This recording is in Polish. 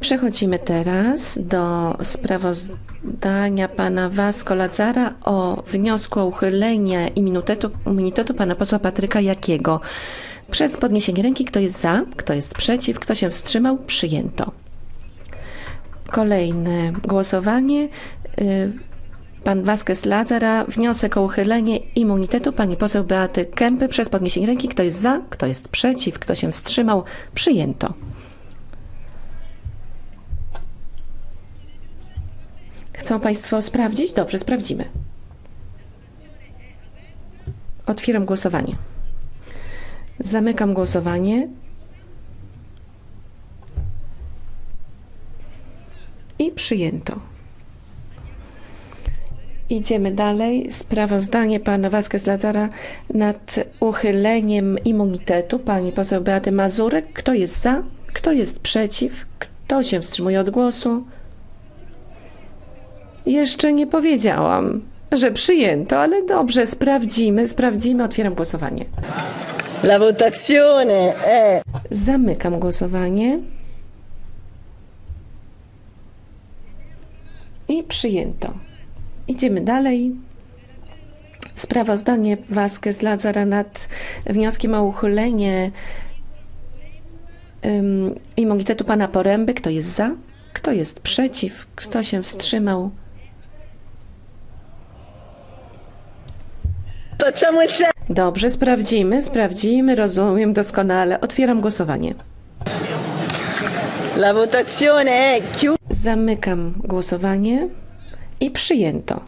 Przechodzimy teraz do sprawozdania pana Vasco Lazara o wniosku o uchylenie immunitetu, immunitetu pana posła Patryka Jakiego. Przez podniesienie ręki, kto jest za, kto jest przeciw, kto się wstrzymał, przyjęto. Kolejne głosowanie. Y, Pan Vasquez Lazara, wniosek o uchylenie immunitetu pani poseł Beaty Kępy przez podniesienie ręki. Kto jest za, kto jest przeciw, kto się wstrzymał, przyjęto. Chcą Państwo sprawdzić? Dobrze, sprawdzimy. Otwieram głosowanie. Zamykam głosowanie. I przyjęto. Idziemy dalej. Sprawozdanie pana Vasquez Lazara nad uchyleniem immunitetu pani poseł Beaty Mazurek. Kto jest za? Kto jest przeciw? Kto się wstrzymuje od głosu? Jeszcze nie powiedziałam, że przyjęto, ale dobrze, sprawdzimy, sprawdzimy. Otwieram głosowanie. La votazione è Zamykam głosowanie. I przyjęto. Idziemy dalej. Sprawozdanie Vasquez Lazara nad wnioskiem o uchylenie um, immunitetu pana Poręby. Kto jest za? Kto jest przeciw? Kto się wstrzymał? Facciamo il check. Dobrze, sprawdzimy, sprawdzimy, rozumiem doskonale. Otwieram głosowanie. La votazione è chiusa. Zamykam głosowanie i przyjęto.